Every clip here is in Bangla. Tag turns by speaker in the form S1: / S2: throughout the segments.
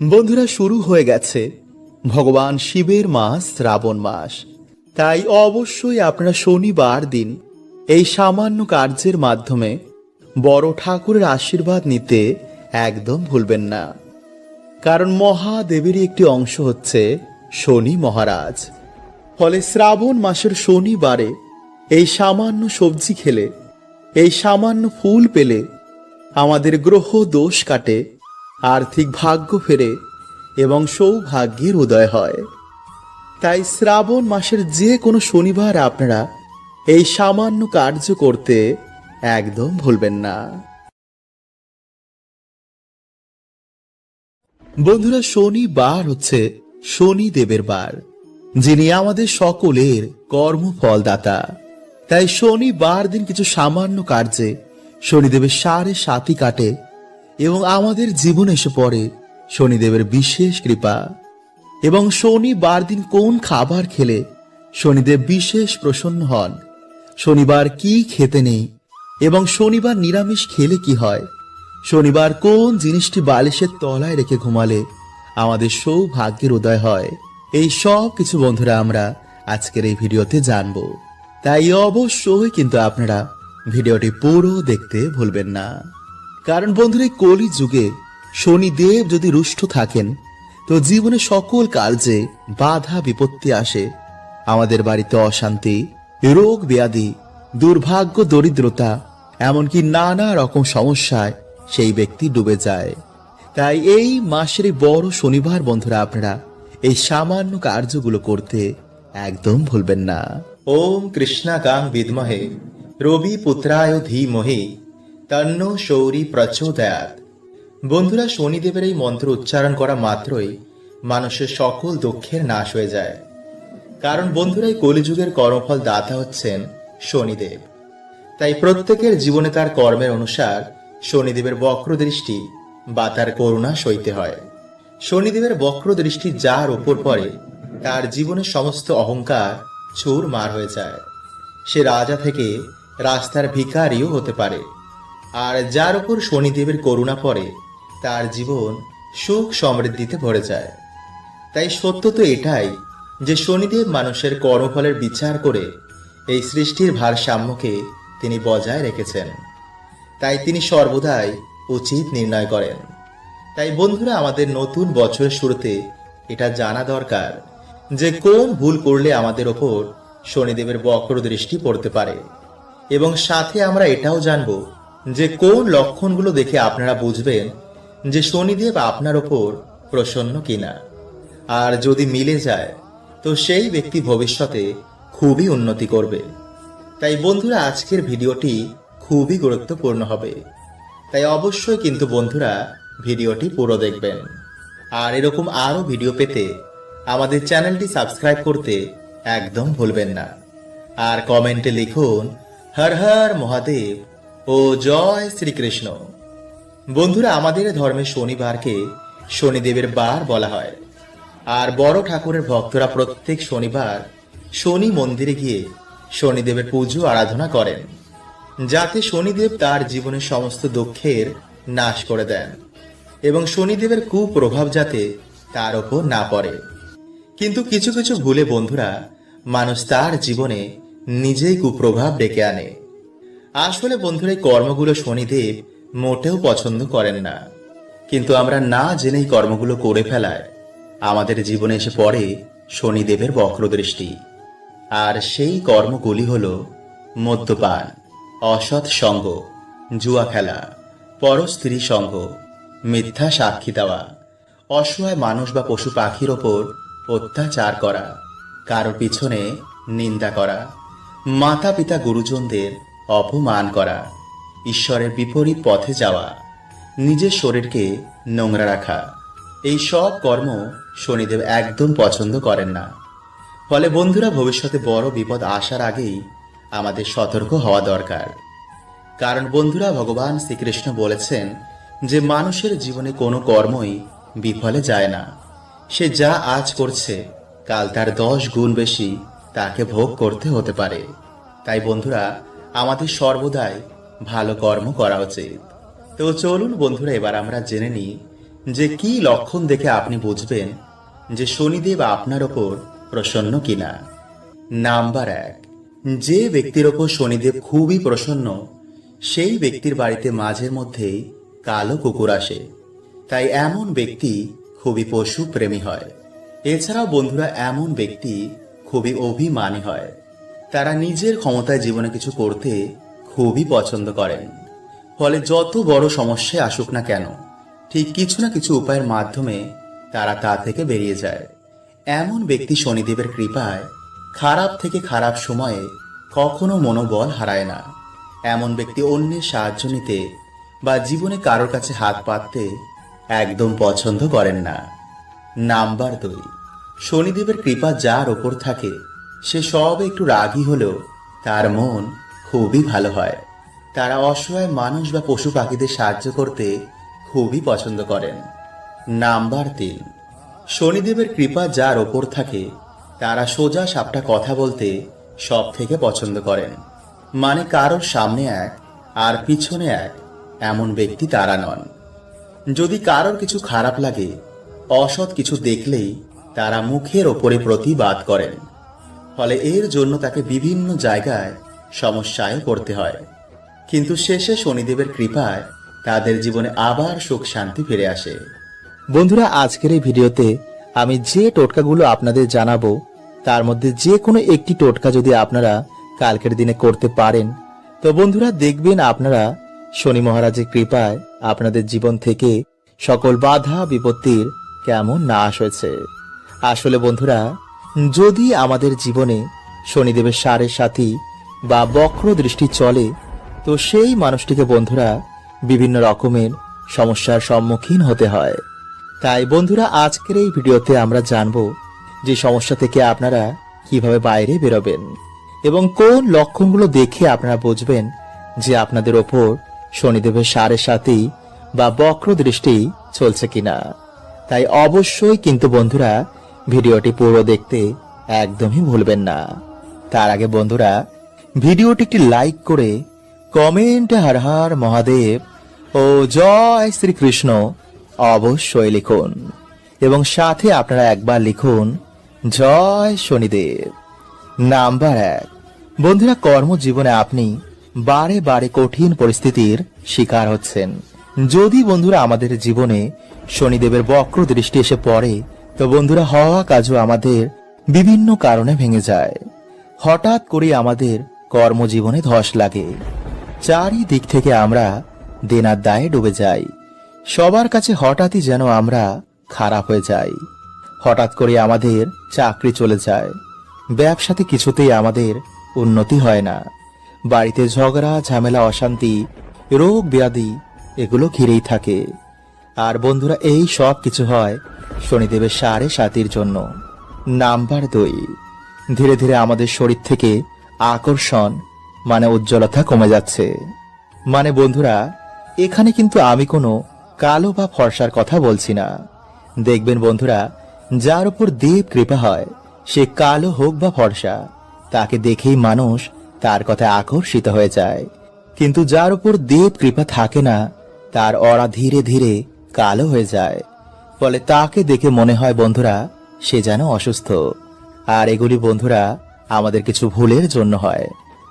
S1: বন্ধুরা, শুরু হয়ে গেছে ভগবান শিবের মাস, শ্রাবণ মাস। তাই অবশ্যই আপনারা শনিবার দিন এই সামান্য কার্যের মাধ্যমে বড় ঠাকুরের আশীর্বাদ নিতে একদম ভুলবেন না। কারণ মহাদেবেরই একটি অংশ হচ্ছে শনি মহারাজ। ফলে শ্রাবণ মাসের শনিবারে এই সামান্য সবজি খেলে, এই সামান্য ফুল পেলে আমাদের গ্রহ দোষ কাটে আর্থিক ভাগ্য ফেরে এবং সৌভাগ্যের উদয় হয়। তাই শ্রাবণ মাসের যে কোনো শনিবার আপনারা এই সামান্য কার্য করতে একদম ভুলবেন না। বন্ধুরা, শনিবার হচ্ছে শনি দেবের বার, যিনি আমাদের সকলের কর্মফলদাতা। তাই শনিবার দিন কিছু সামান্য কার্যে শনিদেবের সাড়ে সাতি কাটে এবং আমাদের জীবনে এসে পড়ে শনিদেবের বিশেষ কৃপা। এবং শনিবার দিন কোন খাবার খেলে শনিদেব বিশেষ প্রসন্ন হন। শনিবার কি খেতে নেই এবং শনিবার নিরামিষ খেলে কি হয়? শনিবার কোন জিনিসটি বালিশের তলায় রেখে ঘুমালে আমাদের সৌভাগ্যের উদয় হয়? এই সব কিছু বন্ধুরা আমরা আজকের এই ভিডিওতে জানব। তাই অবশ্যই কিন্তু আপনারা ভিডিওটি পুরো দেখতে ভুলবেন না। কারণ বন্ধুরা, এই কলি যুগে শনিদেব যদি রুষ্ট থাকেন, তো জীবনে সকল কার্যে বাধা, বিপত্তি আসে। আমাদের বাড়িতে অশান্তি, রোগ ব্যাধি, দুর্ভাগ্য, দরিদ্রতা, এমনকি নানা রকম সমস্যায় সেই ব্যক্তি ডুবে যায়। তাই এই মাসের বড় শনিবার বন্ধুরা, আপনারা এই সামান্য কার্যগুলো করতে একদম ভুলবেন না। ওম কৃষ্ণাকাং বিদমহে, রবি পুত্রায় ধীমহি। তন্ন শৌরি প্রচোদয়াত। বন্ধুরা শনিদেবের এই মন্ত্র উচ্চারণ করা মাত্রই মানুষের সকল দুঃখের নাশ হয়ে যায়। কারণ বন্ধুরা এই কলিযুগের কর্মফল দাতা হচ্ছেন শনিদেব। তাই প্রত্যেকের জীবনে তার কর্মের অনুসার শনিদেবের বক্র দৃষ্টি বা তার করুণা সইতে হয়। শনিদেবের বক্র দৃষ্টি যার ওপর পড়ে, তার জীবনের সমস্ত অহংকার চুর মার হয়ে যায়। সে রাজা থেকে রাস্তার ভিখারিও হতে পারে। আর যার উপর শনিদেবের করুণা পড়ে, তার জীবন সুখ সমৃদ্ধিতে ভরে যায়। তাই সত্য তো এটাই যে শনিদেব মানুষের কর্মফলের বিচার করে এই সৃষ্টির ভারসাম্যকে তিনি বজায় রেখেছেন। তাই তিনি সর্বদাই উচিত নির্ণয় করেন। তাই বন্ধুরা, আমাদের নতুন বছরের শুরুতে এটা জানা দরকার যে কোন ভুল করলে আমাদের ওপর শনিদেবের বক্র দৃষ্টি পড়তে পারে। এবং সাথে আমরা এটাও জানব যে কোন লক্ষণগুলো দেখে আপনারা বুঝবেন যে শনিদেব আপনার ওপর প্রসন্ন কিনা। আর যদি মিলে যায়, তো সেই ব্যক্তি ভবিষ্যতে খুবই উন্নতি করবে। তাই বন্ধুরা, আজকের ভিডিওটি খুবই গুরুত্বপূর্ণ হবে। তাই অবশ্যই কিন্তু বন্ধুরা, ভিডিওটি পুরো দেখবেন। আর এরকম আরও ভিডিও পেতে আমাদের চ্যানেলটি সাবস্ক্রাইব করতে একদম ভুলবেন না। আর কমেন্টে লিখুন, হর হর মহাদেব। ও জয় শ্রীকৃষ্ণ। বন্ধুরা, আমাদের ধর্মে শনিবারকে শনিদেবের বার বলা হয়। আর বড় ঠাকুরের ভক্তরা প্রত্যেক শনিবার শনি মন্দিরে গিয়ে শনিদেবের পুজো, আরাধনা করেন, যাতে শনিদেব তার জীবনের সমস্ত দুঃখের নাশ করে দেন এবং শনিদেবের কুপ্রভাব যাতে তার ওপর না পড়ে। কিন্তু কিছু কিছু ভুলে বন্ধুরা, মানুষ তার জীবনে নিজেই কুপ্রভাব ডেকে আনে। আসলে বন্ধুরা, এই কর্মগুলো শনিদেব মোটেও পছন্দ করেন না। কিন্তু আমরা না জেনেই কর্মগুলো করে ফেলায়। আমাদের জীবনে এসে পড়ে শনিদেবের বক্রদৃষ্টি। আর সেই কর্মগুলি হল মদ্যপান, অসৎ সঙ্গ, জুয়া খেলা পরস্ত্রী সঙ্গ, মিথ্যা সাক্ষী দেওয়া, অসহায় মানুষ বা পশু পাখির ওপর অত্যাচার করা, কারও পিছনে নিন্দা করা মাতা পিতা গুরুজনদের অপমান করা, ঈশ্বরের বিপরীত পথে যাওয়া, নিজের শরীরকে নোংরা রাখা, এই সব কর্ম শনিদেব একদম পছন্দ করেন না। ফলে বন্ধুরা ভবিষ্যতে বড় বিপদ আসার আগেই আমাদের সতর্ক হওয়া দরকার। কারণ বন্ধুরা, ভগবান শ্রীকৃষ্ণ বলেছেন যে মানুষের জীবনে কোনো কর্মই বিফলে যায় না। সে যা আজ করছে, কাল তার দশ গুণ বেশি তাকে ভোগ করতে হতে পারে। তাই বন্ধুরা আমাদের সর্বদাই ভালো কর্ম করা উচিত। তো চলুন বন্ধুরা, এবার আমরা জেনে নিই যে কি লক্ষণ দেখে আপনি বুঝবেন যে শনিদেব আপনার ওপর প্রসন্ন কিনা। নাম্বার এক, যে ব্যক্তির ওপর শনিদেব খুবই প্রসন্ন, সেই ব্যক্তির বাড়িতে মাঝের মধ্যেই কালো কুকুর আসে। তাই এমন ব্যক্তি খুবই পশু প্রেমী হয়। এছাড়াও বন্ধুরা, এমন ব্যক্তি খুবই অভিমানী হয়। তারা নিজের ক্ষমতায় জীবনে কিছু করতে খুবই পছন্দ করেন। ফলে যত বড় সমস্যায় আসুক না কেন, ঠিক কিছু না কিছু উপায়ের মাধ্যমে তারা তা থেকে বেরিয়ে যায়। এমন ব্যক্তি শনিদেবের কৃপায় খারাপ থেকে খারাপ সময়ে কখনো মনোবল হারায় না। এমন ব্যক্তি অন্যের সাহায্য নিতে বা জীবনে কারোর কাছে হাত পাততে একদম পছন্দ করেন না। নাম্বার দুই, শনিদেবের কৃপা যার ওপর থাকে সে সব একটু রাগী হলেও তার মন খুবই ভালো হয়। তারা অসহায় মানুষ বা পশু পাখিদের সাহায্য করতে খুবই পছন্দ করেন। নাম্বার তিন। শনিদেবের কৃপা যার ওপর থাকে, তারা সোজা সাপটা কথা বলতে সব থেকে পছন্দ করেন। মানে কারোর সামনে এক আর পিছনে এক এমন ব্যক্তি তারা নন। যদি কারোর কিছু খারাপ লাগে, অসৎ কিছু দেখলেই তারা মুখের ওপরে প্রতিবাদ করেন। ফলে এর জন্য তাকে বিভিন্ন জায়গায় সমস্যায় পড়তে হয়। কিন্তু শেষে শনিদেবের কৃপায় তাদের জীবনে আবার সুখ শান্তি ফিরে আসে। বন্ধুরা, আজকের এই ভিডিওতে আমি যে টোটকাগুলো আপনাদের জানাব, তার মধ্যে যে কোনো একটি টোটকা যদি আপনারা কালকের দিনে করতে পারেন, তো বন্ধুরা দেখবেন আপনারা শনি মহারাজের কৃপায় আপনাদের জীবন থেকে সকল বাধা বিপত্তির কেমন নাশ হয়েছে। আসলে বন্ধুরা যদি আমাদের জীবনে শনিদেবের সারের সাথী বা বক্র দৃষ্টি চলে, তো সেই মানুষটিকে বন্ধুরা বিভিন্ন রকমের সমস্যার সম্মুখীন হতে হয়। তাই বন্ধুরা, আজকের এই ভিডিওতে আমরা জানব যে সমস্যা থেকে আপনারা কীভাবে বাইরে বেরোবেন এবং কোন লক্ষণগুলো দেখে আপনারা বুঝবেন যে আপনাদের ওপর শনিদেবের সারের সাথেই বা বক্র দৃষ্টি চলছে কিনা। তাই অবশ্যই কিন্তু বন্ধুরা ভিডিওটি পুরো দেখতে একদমই ভুলবেন না। তার আগে বন্ধুরা, ভিডিওটি একটি লাইক করে কমেন্টে হর হর মহাদেব ও জয় শ্রীকৃষ্ণ অবশ্যই লিখুন এবং সাথে আপনারা একবার লিখুন জয় শনিদেব। নাম্বার এক, বন্ধুরা, কর্মজীবনে আপনি বারে বারে কঠিন পরিস্থিতির শিকার হচ্ছেন। যদি বন্ধুরা আমাদের জীবনে শনিদেবের বক্র দৃষ্টি এসে পড়ে তো বন্ধুরা, হওয়া কাজও আমাদের বিভিন্ন কারণে ভেঙে যায়। হঠাৎ করে আমাদের কর্মজীবনে ধস লাগে। চারিদিক থেকে আমরা দেনার দায়ে ডুবে যাই। সবার কাছে হঠাৎই যেন আমরা খারাপ হয়ে যাই। হঠাৎ করে আমাদের চাকরি চলে যায়। ব্যবসাতে কিছুতেই আমাদের উন্নতি হয় না। বাড়িতে ঝগড়া, ঝামেলা, অশান্তি, রোগ, ব্যাধি, এগুলো ঘিরেই থাকে। আর বন্ধুরা, এই সব কিছু হয় শনিদেবের সাড়ে সাতির জন্য। নাম্বার দুই। ধীরে ধীরে আমাদের শরীর থেকে আকর্ষণ মানে উজ্জ্বলতা কমে যাচ্ছে। মানে বন্ধুরা, এখানে কিন্তু আমি কোনো কালো বা ফর্সার কথা বলছি না। দেখবেন বন্ধুরা, যার উপর দেব কৃপা হয়, সে কালো হোক বা ফর্সা, তাকে দেখেই মানুষ তার কথায় আকর্ষিত হয়ে যায়। কিন্তু যার উপর দেব কৃপা থাকে না, তার অরা ধীরে ধীরে কালো হয়ে যায়। ফলে তাকে দেখে মনে হয়, বন্ধুরা, সে যেন অসুস্থ। আর এগুলি, বন্ধুরা, আমাদের কিছু ভুলের জন্য হয়,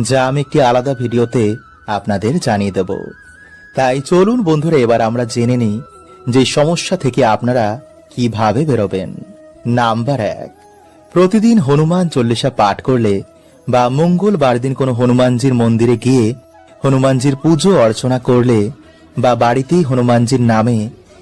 S1: যা আমি একটি আলাদা ভিডিওতে আপনাদের জানিয়ে দেব। তাই চলুন, বন্ধুরা, এবার আমরা জেনে নিই যে সমস্যা থেকে আপনারা কীভাবে বেরোবেন। নাম্বার এক, প্রতিদিন হনুমান চল্লিশা পাঠ করলে বা মঙ্গলবার দিন কোনো হনুমানজির মন্দিরে গিয়ে হনুমানজির পুজো অর্চনা করলে বা বাড়িতেই হনুমানজির নামে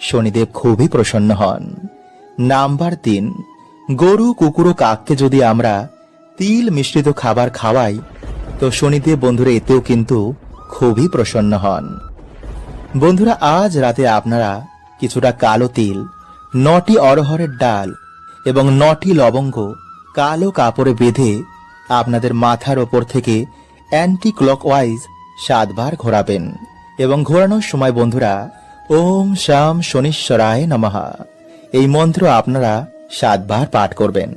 S1: শনিদেব খুবই প্রসন্ন হন। নাম্বার তিন গরু কুকুর ও কাককে যদি আমরা তিল মিশ্রিত খাবার খাওয়াই, তো শনিদেব বন্ধুরা, এতেও কিন্তু খুবই প্রসন্ন হন। বন্ধুরা, আজ রাতে আপনারা কিছুটা কালো তিল, নটি অরহরের ডাল এবং নটি লবঙ্গ কালো কাপড়ে বেঁধে আপনাদের মাথার ওপর থেকে অ্যান্টি ক্লকওয়াইজ সাতবার ঘোরাবেন। এবং ঘোরানোর সময় বন্ধুরা ওম শাম শনিশ্বরায় নমঃ। এই মন্ত্র আপনারা সাতবার পাঠ করবেন।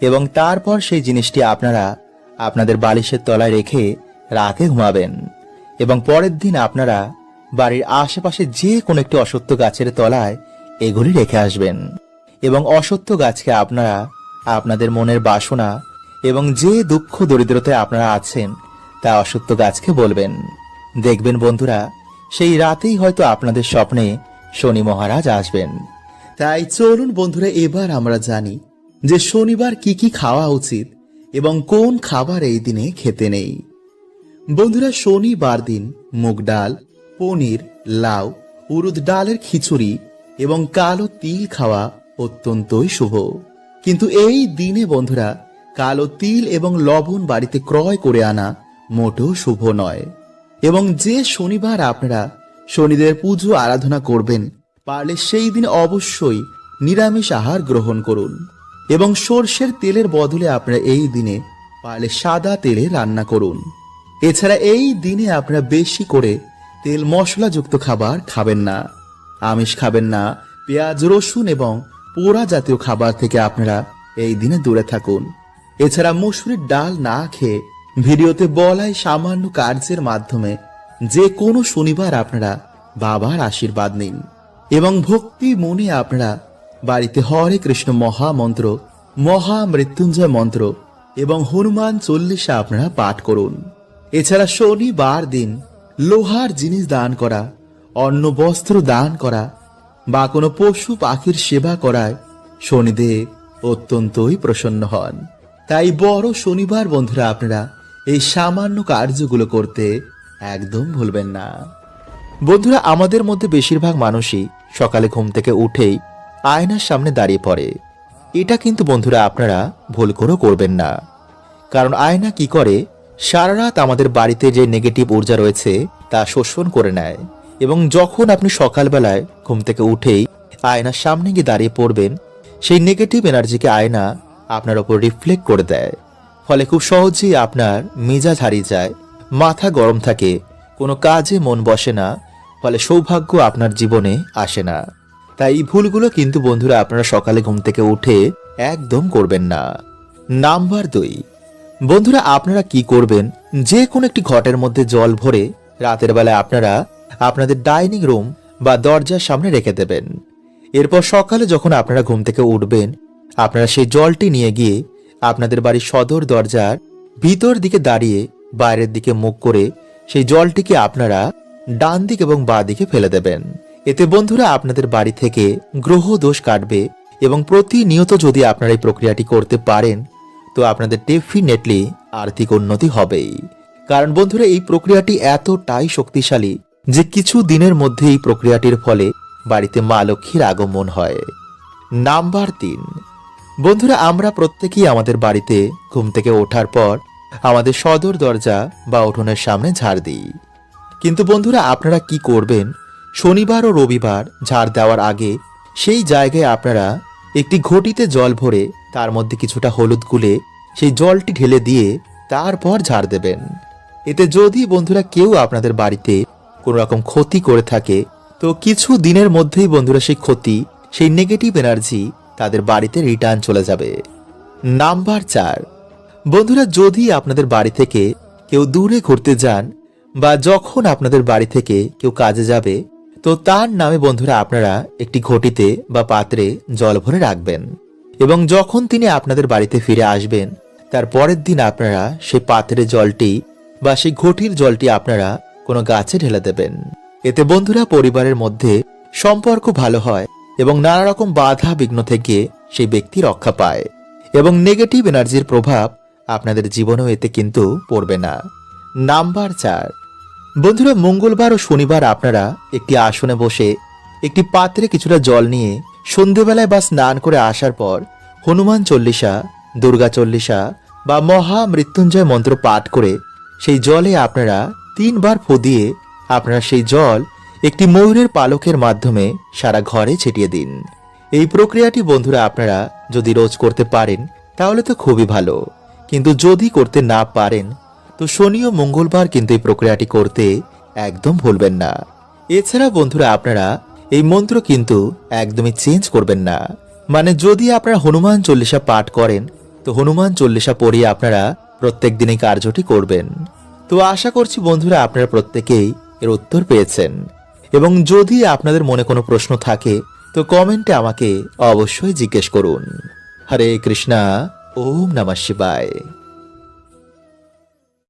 S1: এবং তারপর সেই জিনিসটি আপনারা আপনাদের বালিশের তলায় রেখে রাতে ঘুমাবেন। এবং পরের দিন আপনারা বাড়ির আশেপাশে যে কোনো একটি অসত্য গাছের তলায় এগুলি রেখে আসবেন। এবং অসত্য গাছকে আপনারা আপনাদের মনের বাসনা এবং যে দুঃখ দরিদ্রতায় আপনারা আছেন তা অসত্য গাছকে বলবেন। দেখবেন বন্ধুরা সেই রাতেই হয়তো আপনাদের স্বপ্নে শনি মহারাজ আসবেন। তাই চলুন বন্ধুরা, এবার আমরা জানি যে শনিবার কি কি খাওয়া উচিত এবং কোন খাবার এই দিনে খেতে নেই। বন্ধুরা, শনিবার দিন মুগ ডাল, পনির, লাউ, উরুদ ডালের খিচুড়ি এবং কালো তিল খাওয়া অত্যন্তই শুভ। কিন্তু এই দিনে বন্ধুরা, কালো তিল এবং লবণ বাড়িতে ক্রয় করে আনা মোটেও শুভ নয়। এবং যে শনিবার আপনারা শনিদের পুজো আরাধনা করবেন, পারলে সেই দিন অবশ্যই নিরামিষ আহার গ্রহণ করুন। এবং সর্ষের তেলের বদলে আপনারা এই দিনে পারলে সাদা তেলে রান্না করুন। এছাড়া এই দিনে আপনারা বেশি করে তেল মশলাযুক্ত খাবার খাবেন না। আমিষ খাবেন না, পেঁয়াজ, রসুন এবং পোড়া জাতীয় খাবার থেকে আপনারা এই দিনে দূরে থাকুন। এছাড়া মুসুরির ডাল না খেয়ে ভিডিওতে বলাই সামান্য কার্যের মাধ্যমে যে কোনো শনিবার আপনারা বাবার আশীর্বাদ নিন এবং ভক্তি মনে আপনারা বাড়িতে হরে কৃষ্ণ মহামন্ত্র, মহা মৃত্যুঞ্জয় মন্ত্র এবং হনুমান চল্লিশা আপনারা পাঠ করুন। এছাড়া শনিবার দিন লোহার জিনিস দান করা অন্ন বস্ত্র দান করা বা কোনো পশু পাখির সেবা করায় শনিদেব অত্যন্তই প্রসন্ন হন। তাই বড় শনিবার বন্ধুরা আপনারা এই সামান্য কার্যগুলো করতে একদম ভুলবেন না। বন্ধুরা, আমাদের মধ্যে বেশিরভাগ মানুষই সকালে ঘুম থেকে উঠেই আয়নার সামনে দাঁড়িয়ে পড়ে। এটা কিন্তু বন্ধুরা আপনারা ভুল করেও করবেন না। কারণ আয়না কি করে? সারা রাত আমাদের বাড়িতে যে নেগেটিভ ঊর্জা রয়েছে তা শোষণ করে নেয় এবং যখন আপনি সকালবেলায় ঘুম থেকে উঠেই আয়নার সামনে গিয়ে দাঁড়িয়ে পড়বেন, সেই নেগেটিভ এনার্জিকে আয়না আপনার ওপর রিফ্লেক্ট করে দেয়। ফলে খুব সহজেই আপনার মেজাজ হারিয়ে যায়, মাথা গরম থাকে, কোনো কাজে মন বসে না, ফলে সৌভাগ্য আপনার জীবনে আসে না। তাই এই ভুলগুলো কিন্তু বন্ধুরা আপনারা সকালে ঘুম থেকে উঠে একদম করবেন না। নাম্বার দুই, বন্ধুরা আপনারা কি করবেন? যে কোনো একটি ঘটের মধ্যে জল ভরে রাতের বেলায় আপনারা আপনাদের ডাইনিং রুম বা দরজার সামনে রেখে দেবেন। এরপর সকালে যখন আপনারা ঘুম থেকে উঠবেন, আপনারা সেই জলটি নিয়ে গিয়ে আপনাদের বাড়ির সদর দরজার ভিতর দিকে দাঁড়িয়ে বাইরের দিকে মুখ করে সেই জলটিকে আপনারা ডান দিক এবং বাঁ দিকে ফেলে দেবেন। এতে বন্ধুরা আপনাদের বাড়ি থেকে গ্রহ দোষ কাটবে এবং প্রতিনিয়ত যদি আপনারা এই প্রক্রিয়াটি করতে পারেন, তো আপনাদের ডেফিনেটলি আর্থিক উন্নতি হবেই। কারণ বন্ধুরা, এই প্রক্রিয়াটি এতটাই শক্তিশালী যে কিছু দিনের মধ্যে এই প্রক্রিয়াটির ফলে বাড়িতে মা লক্ষ্মীর আগমন হয়। নাম্বার তিন বন্ধুরা, আমরা প্রত্যেকেই আমাদের বাড়িতে ঘুম থেকে ওঠার পর আমাদের সদর দরজা বা উঠোনের সামনে ঝাড় দিই। কিন্তু বন্ধুরা, আপনারা কি করবেন? শনিবার ও রবিবার ঝাড় দেওয়ার আগে সেই জায়গায় আপনারা একটি ঘটিতে জল ভরে তার মধ্যে কিছুটা হলুদ গুলে সেই জলটি ঢেলে দিয়ে তারপর ঝাড় দেবেন। এতে যদি বন্ধুরা কেউ আপনাদের বাড়িতে কোনো রকম ক্ষতি করে থাকে, তো কিছু দিনের মধ্যেই বন্ধুরা সেই ক্ষতি, সেই নেগেটিভ এনার্জি তাদের বাড়িতে রিটার্ন চলে যাবে। নাম্বার চার। বন্ধুরা, যদি আপনাদের বাড়ি থেকে কেউ দূরে ঘুরতে যান বা যখন আপনাদের বাড়ি থেকে কেউ কাজে যাবে, তো তার নামে বন্ধুরা আপনারা একটি ঘটিতে বা পাত্রে জল ভরে রাখবেন এবং যখন তিনি আপনাদের বাড়িতে ফিরে আসবেন, তার পরের দিন আপনারা সেই পাত্রের জলটি বা সেই ঘটির জলটি আপনারা কোনো গাছে ঢেলে দেবেন। এতে বন্ধুরা পরিবারের মধ্যে সম্পর্ক ভালো হয় এবং নানা রকম বাধা বিঘ্ন থেকে সেই ব্যক্তি রক্ষা পায়। এবং নেগেটিভ এনার্জির প্রভাব আপনাদের জীবনেও এতে কিন্তু পড়বে না। নাম্বার চার। বন্ধুরা, মঙ্গলবার ও শনিবার আপনারা একটি আসনে বসে একটি পাত্রে কিছুটা জল নিয়ে সন্ধেবেলায় বা স্নান করে আসার পর হনুমান চল্লিশা, দুর্গা চল্লিশা বা মহা মৃত্যুঞ্জয় মন্ত্র পাঠ করে সেই জলে আপনারা তিনবার ফু দিয়ে আপনারা সেই জল একটি ময়ূরের পালকের মাধ্যমে সারা ঘরে ছিটিয়ে দিন। এই প্রক্রিয়াটি, বন্ধুরা, আপনারা যদি রোজ করতে পারেন, তাহলে তো খুবই ভালো। কিন্তু যদি করতে না পারেন, তো শনি ও মঙ্গলবার কিন্তু এই প্রক্রিয়াটি করতে একদম ভুলবেন না। এছাড়া, বন্ধুরা, আপনারা এই মন্ত্র কিন্তু একদমই চেঞ্জ করবেন না। মানে যদি আপনারা হনুমান চল্লিশা পাঠ করেন, তো হনুমান চল্লিশা পড়িয়ে আপনারা প্রত্যেক দিনই কার্যটি করবেন। তো আশা করছি, বন্ধুরা, আপনারা প্রত্যেকেই এর উত্তর পেয়েছেন। এবং যদি আপনাদের মনে কোনো প্রশ্ন থাকে, তো কমেন্টে আমাকে অবশ্যই জিজ্ঞেস করুন। হরে কৃষ্ণা, ওম নমঃ শিবায়।